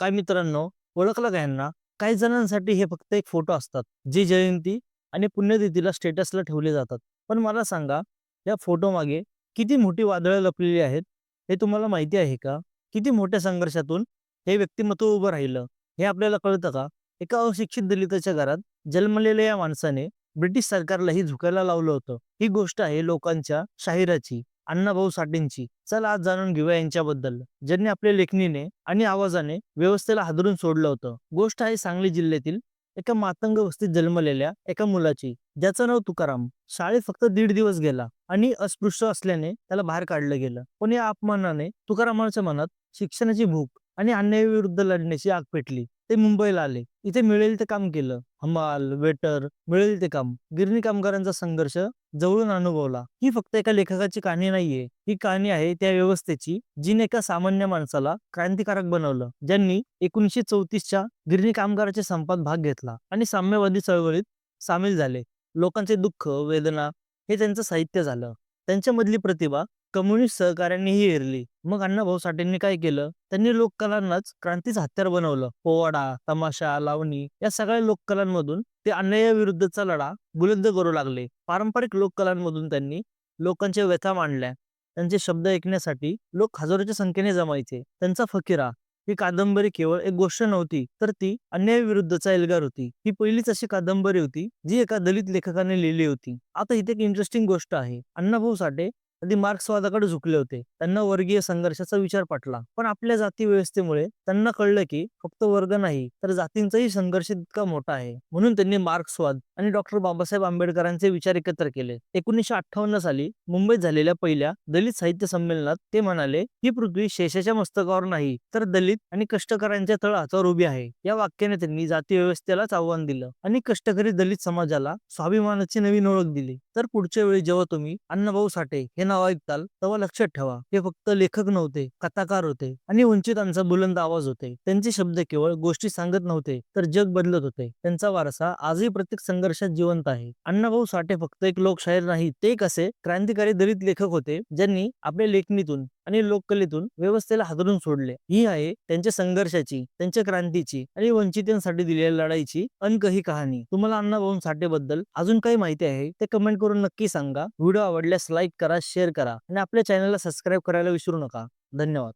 काय मित्रांनो ओळखलं का यांना काही जणांसाठी हे फक्त एक फोटो असतात जे जयंती आणि पुण्यतिथीला स्टेटसला ठेवले जातात. पण मला सांगा या फोटो मागे किती मोठी वादळं लपलेली आहेत हे तुम्हाला माहिती आहे का? किती मोठ्या संघर्षातून हे व्यक्तिमत्व उभं राहिलं हे आपल्याला कळतं का? एका अशिक्षित दलिताच्या घरात जन्मलेल्या या माणसाने ब्रिटिश सरकारलाही झुकायला लावलं होतं. ही गोष्ट आहे लोकांच्या शाहिराची. अण्णाभाऊ साठेंची चल आज जाणून घेऊया यांच्याबद्दल. ज्यांनी आपल्या लेखणीने आणि आवाजाने व्यवस्थेला हादरून सोडलं होतं. गोष्ट आहे सांगली जिल्ह्यातील एका मातंग वस्तीत जन्मलेल्या एका मुलाची. ज्याचं नाव तुकाराम. शाळेत फक्त दीड दिवस गेला आणि अस्पृश्य असल्याने त्याला बाहेर काढलं गेलं. पण या अपमानाने तुकारामाच्या मनात शिक्षणाची भूक आणि अन्यायाविरुद्ध लढण्याची आग पेटली. ते मुंबईला आले. इथे मिळेल ते काम केलं. हमाल वेटर मिळेल ते काम. गिरणी कामगारांचा संघर्ष जवळून अनुभवला. ही फक्त एका लेखकाची कहाणी नाहीये. ही कहाणी आहे त्या व्यवस्थेची जिने एका सामान्य माणसाला क्रांतिकारक बनवलं ज्यांनी एकोणीसशे चौतीसच्या गिरणी कामगाराच्या संपात भाग घेतला आणि साम्यवादी चळवळीत सामील झाले. लोकांचे दुःख वेदना हे त्यांचं साहित्य झालं. त्यांच्यामधली प्रतिभा कम्युनिस्ट सहकार्यांनीही हेरली. मग अण्णाभाऊ साठेंनी काय केलं? त्यांनी लोककलांनाच क्रांतीच हत्यार बनवलं. पोवाडा तमाशा लावणी या सगळ्या लोककलांमधून ते अन्यायाविरुद्धचा लढा बुलंद करू लागले. पारंपरिक लोककलांमधून त्यांनी लोकांच्या व्यथा मांडल्या. त्यांचे शब्द ऐकण्यासाठी लोक हजारोच्या संख्येने जमायचे. त्यांचा फकीरा ही कादंबरी केवळ एक गोष्ट नव्हती तर ती अन्यायाविरुद्धचा एल्गार होती. ही पहिलीच अशी कादंबरी होती जी एका दलित लेखकाने लिहिली होती. आता इथे एक इंटरेस्टिंग गोष्ट आहे. अण्णाभाऊ साठे कधी मार्क्सवादाकडे झुकले होते त्यांना वर्गीय संघर्षाचा विचार पटला. पण आपल्या जाती व्यवस्थेमुळे त्यांना कळलं की फक्त वर्ग नाही तर जातींचाही संघर्ष इतका मोठा आहे. म्हणून त्यांनी मार्क्सवाद आणि डॉक्टर बाबासाहेब आंबेडकरांचे विचार एकत्र केले. एकोणीसशे अठ्ठावन्न साली मुंबईत झालेल्या पहिल्या दलित साहित्य संमेलनात ते म्हणाले ही पृथ्वी शेषाच्या मस्तकावर नाही तर दलित आणि कष्टकऱ्यांच्या तळहातावर उभी आहे. या वाक्याने त्यांनी जाती व्यवस्थेलाच आव्हान दिलं आणि कष्टकरी दलित समाजाला स्वाभिमानाची नवीन ओळख दिली. तर पुढच्या वेळी जेव्हा तुम्ही अण्णाभाऊ साठे हे नाव ऐकताल तेव्हा लक्षात ठेवा हे फक्त लेखक नव्हते कथाकार होते आणि वंचितांचा बुलंद आवाज होते. त्यांचे शब्द केवळ गोष्टी सांगत नव्हते तर जग बदलत होते. त्यांचा वारसा आजही प्रत्येक संघर्षात जिवंत आहे. अण्णाभाऊ साठे फक्त एक लोकशाहीर नाही ते एक असे क्रांतिकारी दलित लेखक होते ज्यांनी आपल्या लेखणीतून आणि लोककलेतून व्यवस्थेला हादरून सोडले. ही आहे त्यांच्या संघर्षाची त्यांच्या क्रांतीची आणि वंचितांसाठी दिलेल्या लढाईची अंक ही कहाणी. तुम्हाला अण्णाभाऊ साठेबद्दल अजून काही माहिती आहे ते कमेंट करून नक्की सांगा. व्हिडिओ आवडल्यास लाईक करा शेअर करा आणि आपल्या चॅनलला सबस्क्राईब करायला विसरू नका. धन्यवाद.